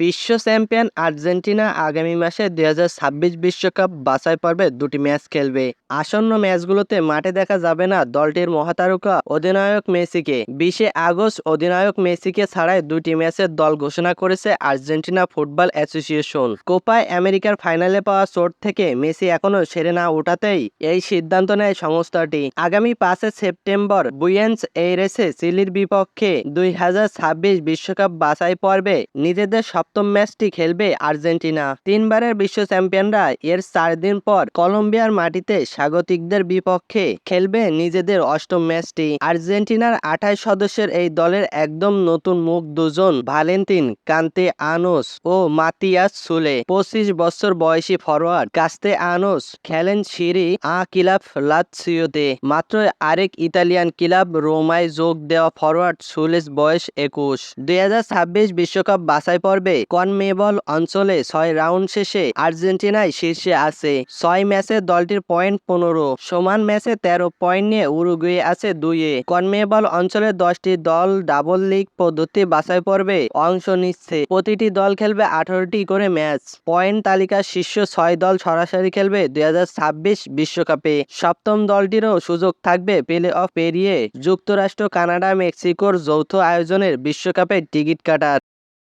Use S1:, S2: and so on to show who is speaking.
S1: বিশ্ব champion Argentina আগামী মাসে দুই বিশ্বকাপ বাছাই পর্বে দুটি ম্যাচ খেলবে। আসন্ন ম্যাচগুলোতে মাঠে দেখা যাবে না দলটির মহাতারকা অধিনায়ক মেসিকে। বিশে আগস্ট অধিনায়ক মেসিকে ছাড়াই দুটি ম্যাচের দল ঘোষণা করেছে আর্জেন্টিনা ফুটবল অ্যাসোসিয়েশন। কোপায় আমেরিকার ফাইনালে পাওয়া চোট থেকে মেসি এখনও সেরে না ওঠাতেই এই সিদ্ধান্ত নেয় সংস্থাটি। আগামী পাঁচে সেপ্টেম্বর বুয়েন্স এইরেসে চিলির বিপক্ষে দুই হাজার ছাব্বিশ বিশ্বকাপ বাছাই পর্বে নিজেদের সপ্তম ম্যাচটি খেলবে আর্জেন্টিনা। তিনবারের বিশ্ব চ্যাম্পিয়নরা এর চার দিন পর কলম্বিয়ার মাটিতে স্বাগতিকদের বিপক্ষে খেলবে নিজেদের অষ্টম ম্যাচটি। আর্জেন্টিনার আঠাশ সদস্যের এই দলের একদম নতুন মুখ দুজন ভালেন্তিন কান্তে আনোস ও মাতিয়াস সুলে। পঁচিশ বছর বয়সী ফরোয়ার্ড কাস্তে আনোস খেলেন সিরি আ কিলাব লাতসিওতে মাত্র আরেক ইতালিয়ান ক্লাব রোমায় যোগ দেওয়া ফরওয়ার্ড সুলেস বয়স একুশ। দুই বিশ্বকাপ বাছাই পর্বে কনমেবল অঞ্চলে ছয় রাউন্ড শেষে আর্জেন্টিনায় শীর্ষে আছে। ছয় ম্যাচে দলটির পয়েন্ট পনেরো, সমান ম্যাচে তেরো পয়েন্ট নিয়ে উরুগুয়ে আছে দুইয়ে। কনমেবল অঞ্চলে দশটি দল ডাবল লিগ পদ্ধতি বাছাই পর্বে অংশ নিচ্ছে। প্রতিটি দল খেলবে আঠারোটি করে ম্যাচ। পয়েন্ট তালিকার শীর্ষ ছয় দল সরাসরি খেলবে দুই ছাব্বিশ বিশ্বকাপে। সপ্তম দলটিরও সুযোগ থাকবে প্লে অফ পেরিয়ে। যুক্তরাষ্ট্র, কানাডা, মেক্সিকোর যৌথ আয়োজনের বিশ্বকাপের টিকিট কাটার।